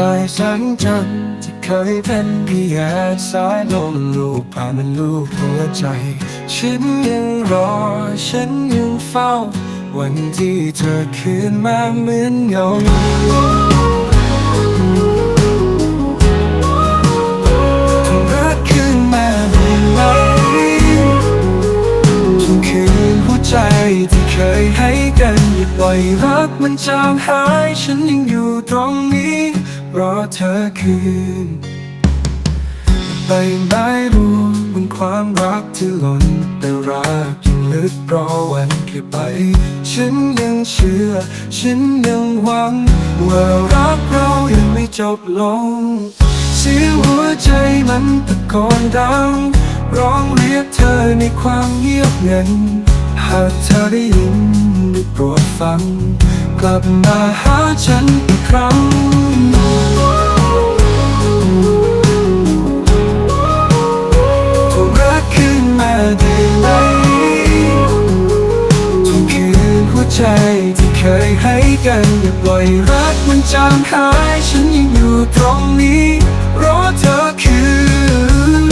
กายแสงจันทร์ที่เคยเป็นพี่แอนสายลมลูกผ่านมันลูกหัวใจ ฉันยังรอ ฉันยังเฝ้า วันที่เธอคืนมาเหมือนเงารักขึ้นมาได้ไหมทุกคืนหัวใจที่เคยให้กันอย่าปล่อยรักมันจางหาย ฉันยังอยู่ตรงนี้ รอเธอคืนใบไม้ร่วงบนความรักที่หล่นแต่รักยังลึกรอวันเก็บไป ฉันยังเชื่อ ฉันยังหวัง ว่ารักเรายังไม่จบลงเสียงหัวใจมันตะโกนดัง ร้องเรียกเธอในความเงียบเงันหากเธอได้ยินโปรดฟัง กลับมาหาฉันอีกครั้งทุกรักขึ้นมาได้ไหมทุกคืนหัวใจที่เคยให้กันอย่าปล่อยรักมันจางหายฉันยังอยู่ตรงนี้รอเธอคืน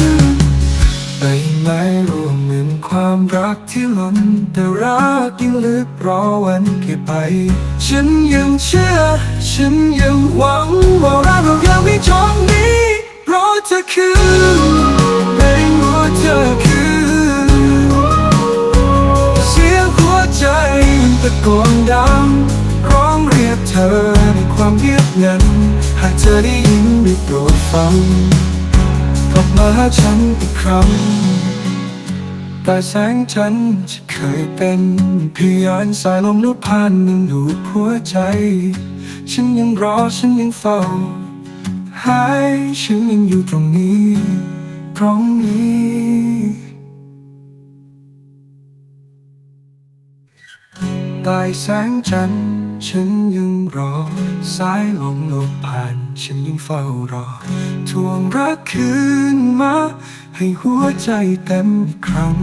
ใบไม้ร่วงเหมือนความรักที่หล่นแต่รักยังลึกรอวันเก็บไป ฉันยังเชื่อ ฉันยังหวังว่ารักเรายังไม่จบนี้ เพรอเธอคืนในหัวเธอคืนเสียงหัวใจมันตะโกนดังร้องเรียกเธอในความเงียบงันหากเธอได้ยินได้โปรดฟังกลับมาหาฉันอีกครั้ง แต่แสงจันทร์จะเคยเป็นพยานสายลมลุกผ่านหนึ่งดูดหัวใจ ฉันยังรอฉันยังเฝ้า หายฉันยังอยู่ตรงนี้ ตรงนี้ใต้แสงจันทร์ ฉันยังรอ สายลมลบผ่าน ฉันยังเฝ้ารอ ทวงรักคืนมา ให้หัวใจเต็มครั้ง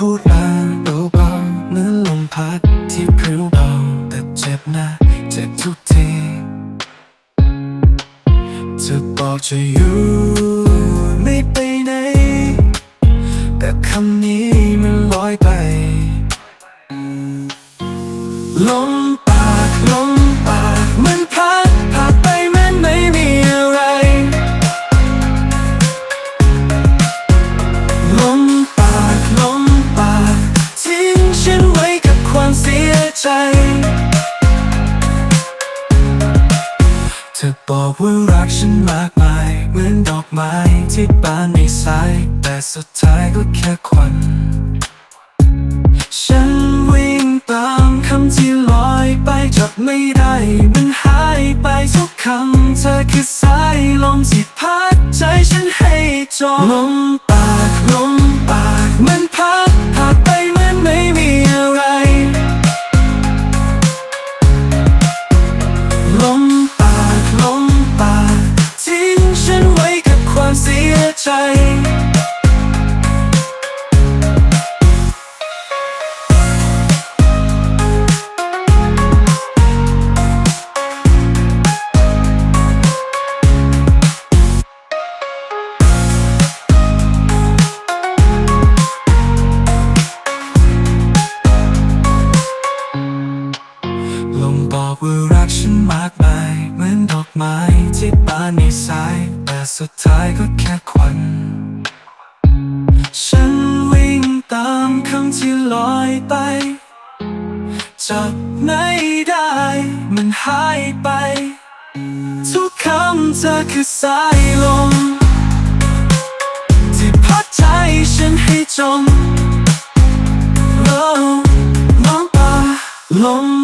พูดมา ว่ารักฉันมากมาย เหมือนดอกไม้ที่บานในสาย แต่สุดท้ายก็แค่ควัน ฉันวิ่งตามคำที่ลอยไปจับไม่ได้ มันหายไปทุกคำ เธอคือสายลมที่พัดใจฉันให้จมลม ในสาย แต่สุดท้ายก็แค่ควันฉันวิ่งตามคำที่ลอยไป จับไม่ได้ มันหายไป ทุกคำเธอคือสายลม ที่พัดใจฉันให้จมลมลมปากลมปาลม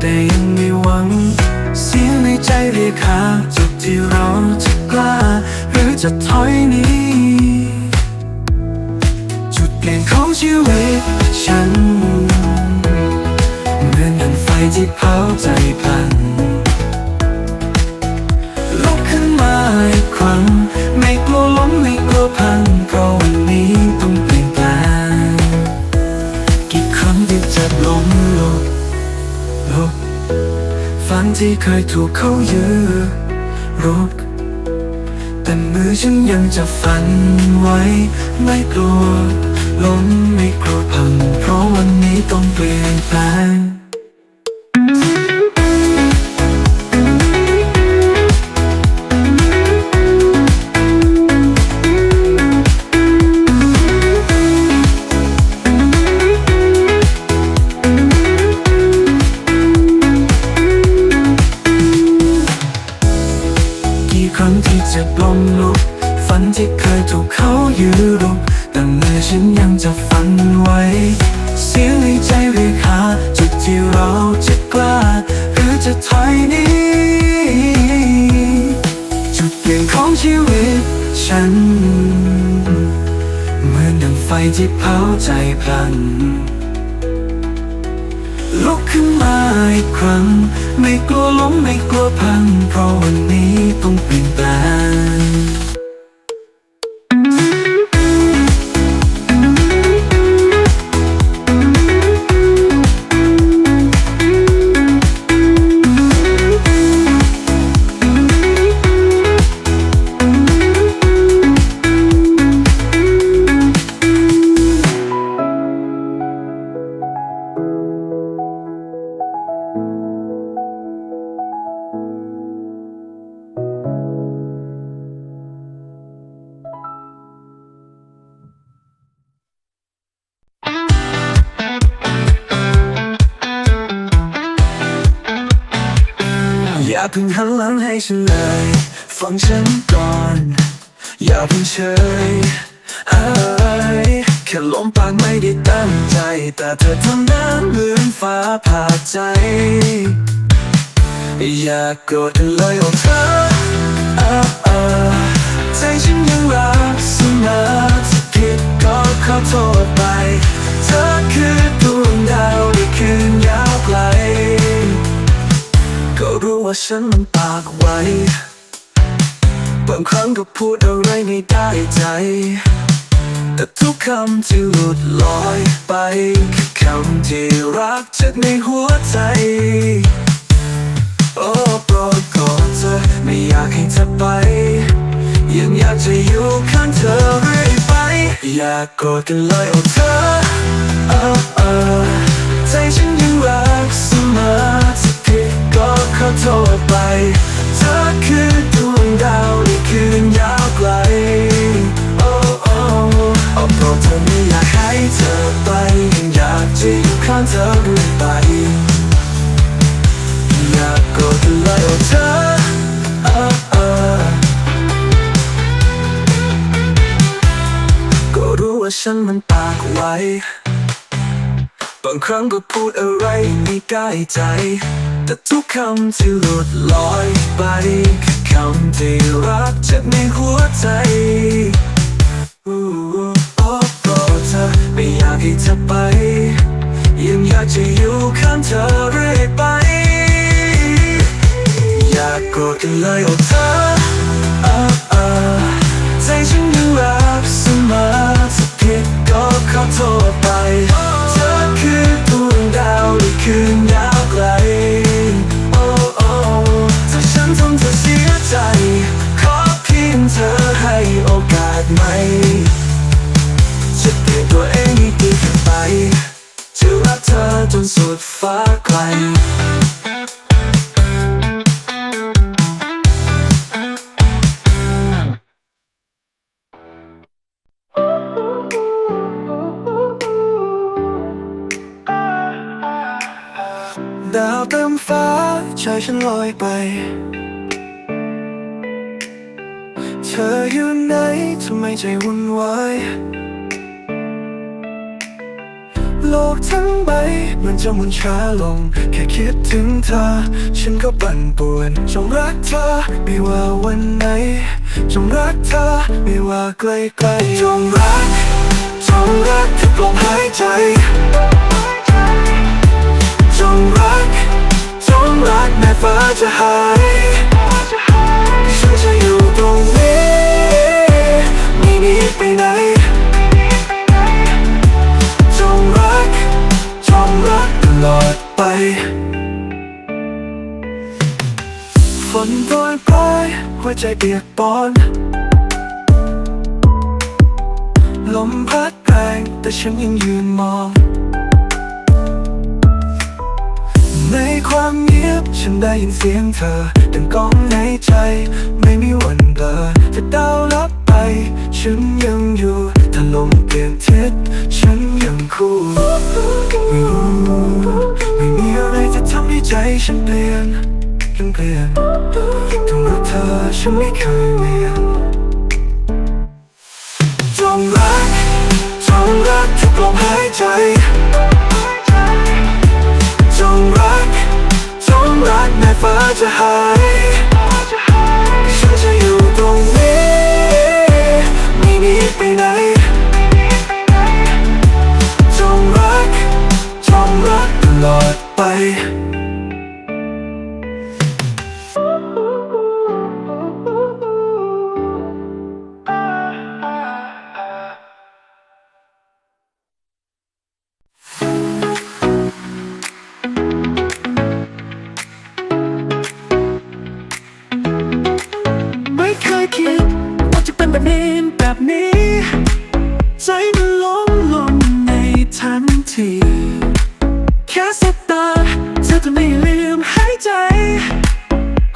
แต่ยังมีหวัง เสียงในใจเรียกหาจุดที่เราจะกล้า หรือจะถอยหนีจุดเปลี่ยนของชีวิตฉันเหมือนดันไฟที่เผาใจพันลุกขึ้นมาอีกครั้ง ที่เคยถูกเขายื้อรบแต่มือฉันยังจะฝันไว้ ไม่กลัวล้มไม่กลัวพังเพราะวันนี้ต้องเปลี่ยนแปลง รั้งที่จ็บล้มลุกฝันที่เคยถูกเขายื้อรุกแต่เมื่อฉันยังจะฝันไว้ เสียงในใจเรียกหาจุดที่เราจะกล้า หรือจะถอยนี้ จุดเปลี่ยนของชีวิตฉัน เหมือนดังไฟที่เผาใจพลันลุกขึ้นมาอีกครั้ง ไม่กลัวล้มไม่กลัวพังเพราะวันนี้ต้องเปลี่ยนแปลง อย่าเพิ่งหันหลังให้ฉันเลย ฟังฉันก่อน อย่าเพิ่งเฉยเอ้ยแค่ลมปากไม่ได้ตั้งใจ แต่เธอทำน้าเหมือนฟ้าผ่าใจ อย่าโกรธกันเลยโอ้เธอออใจฉันยังรักเสมอถ้าผิดก็ขอโทษไป เธอ ว่าฉันมันปากไวบางครั้งก็พูดอะไรไม่ได้ใจ แต่ทุกคำที่หลุดลอยไปคือคำที่รักจากในหัวใจ โอ้โปรดกอดเธอไม่อยากให้เธอไป ยังอยากจะอยู่ข้างเธอเรื่อยไป อยากกรธกันเลยโอ้เธอเออเออใจฉันยังรัก ฉันมันปากไว บางครั้งก็พูดอะไรไม่ได้ใจ แต่ทุกคำที่หลุดลอยไปคือคำที่รักจากในหัวใจโอ้โปรดเธอไม่อยากให้เธอไป ยังอยากจะอยู่ข้างเธอเรื่อยไป อยากโกรธกันเลยโอ้เธอ ขอโทษไป ออยู่ไหนทำไมใจวุ่นวายโลกทั้งใบมันจะหมุนช้าลง แค่คิดถึงเธอ ฉันก็ปั่นป่วน จงรักเธอ ไม่ว่าวันไหน จงรักเธอ ไม่ว่าไกลไกลจงรัก จงรักทุกลมหายใจ จงรัก จงรักแม้ฟ้าจะหาย นีไปไหนจงรักจงรักตลอดไป ฝนโปรยปลายหัวใจเปียกปอนลมพัดแรงแต่ฉันยังยืนมอง ในความเงียบฉันได้ยินเสียงเธอดังก้องในใจ ไม่มีวันเบลอถ้าดาลับ ไป ฉันยังอยู่ถ้าลมเปลี่ยนทิศฉันยังคู่ไม่ม่มีอะไรจะทำให้ใจฉันเปลี่ยนฉันเปลี่ยนต้องรักเธอฉันไม่เคยเปลี่ยนจงรักจงรักทุกลมหายใจจงรักจงรักแม้ฟ้าจะหาย ลอดไป ใจ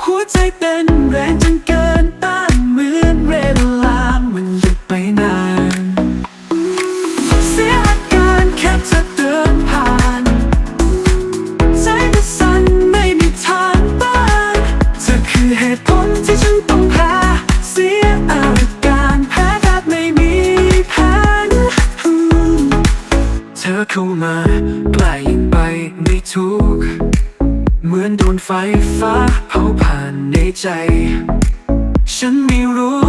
หัวใจเต้นแรงจนเกิน ใจ ฉันไม่รู้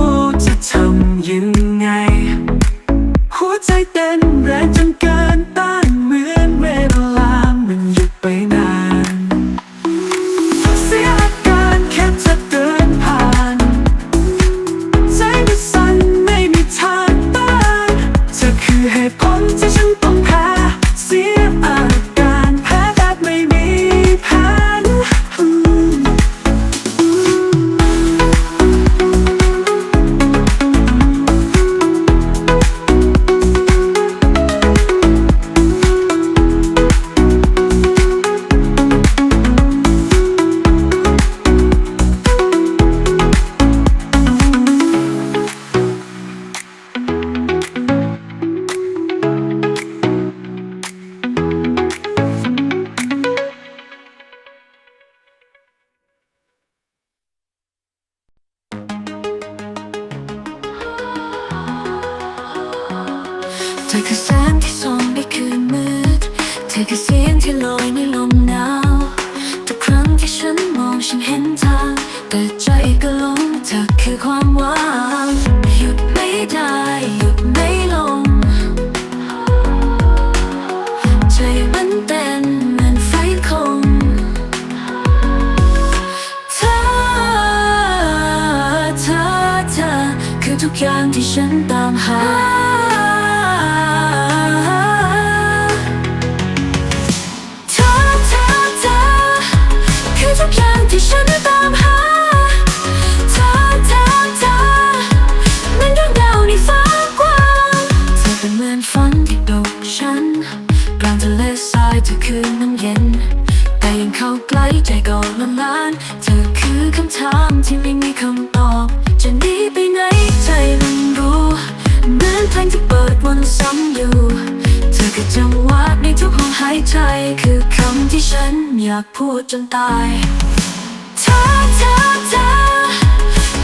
ธอคือแสงที่ส่องในคืนมืด เธอคือเสียงที่ลอยในลมหนาวายใจคือคำที่ฉันอยากพูดจนตายเธอเธอเธอ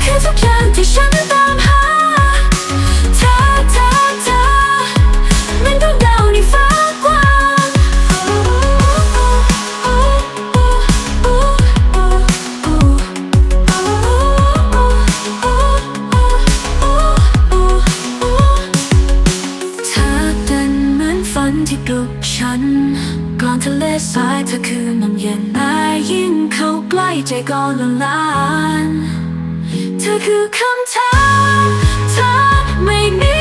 คือทุกอย่างที่ฉันตาม ใจก็ละลาน เธอคือคำถามเธอไม่มี